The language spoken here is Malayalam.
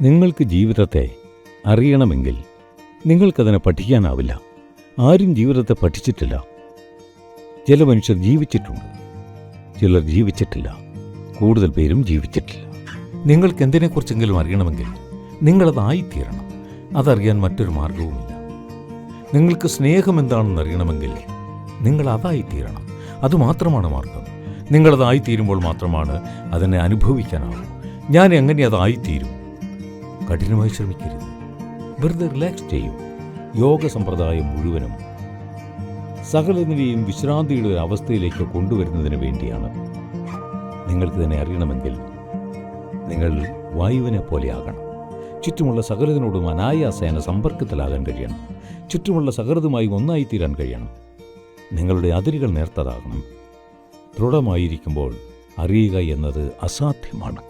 നിങ്ങൾക്ക് ജീവിതത്തെ അറിയണമെങ്കിൽ നിങ്ങൾക്കതിനെ പഠിക്കാനാവില്ല. ആരും ജീവിതത്തെ പഠിച്ചിട്ടില്ല. ചില മനുഷ്യർ ജീവിച്ചിട്ടുണ്ട്. ചിലർ ജീവിച്ചിട്ടില്ല. കൂടുതൽ പേരും ജീവിച്ചിട്ടില്ല. നിങ്ങൾക്ക് എന്തിനെക്കുറിച്ചെങ്കിലും അറിയണമെങ്കിൽ നിങ്ങളതായിത്തീരണം അതറിയാൻ മറ്റൊരു മാർഗവുമില്ല നിങ്ങൾക്ക് സ്നേഹം എന്താണെന്ന് അറിയണമെങ്കിൽ നിങ്ങൾ അതായിത്തീരണം. അതുമാത്രമാണ് മാർഗം നിങ്ങളതായിത്തീരുമ്പോൾ മാത്രമാണ് അതിനെ അനുഭവിക്കാനാവും ഞാൻ എങ്ങനെ അതായിത്തീരും കഠിനമായി ശ്രമിക്കരുത്. വെറുതെ റിലാക്സ് ചെയ്യും. യോഗ സമ്പ്രദായം മുഴുവനും സകലതിനെയും വിശ്രാന്തിയുടെ ഒരു അവസ്ഥയിലേക്ക് കൊണ്ടുവരുന്നതിന് വേണ്ടിയാണ്. നിങ്ങൾക്ക് തന്നെ അറിയണമെങ്കിൽ നിങ്ങൾ വായുവിനെ പോലെയാകണം ചുറ്റുമുള്ള സകലതിനോടും അനായാസേന സമ്പർക്കത്തിലാകാൻ കഴിയണം. ചുറ്റുമുള്ള സകലതുമായി ഒന്നായിത്തീരാൻ കഴിയണം. നിങ്ങളുടെ അതിരുകൾ നേർത്തതാകണം. ദൃഢമായിരിക്കുമ്പോൾ അറിയുക എന്നത് അസാധ്യമാണ്.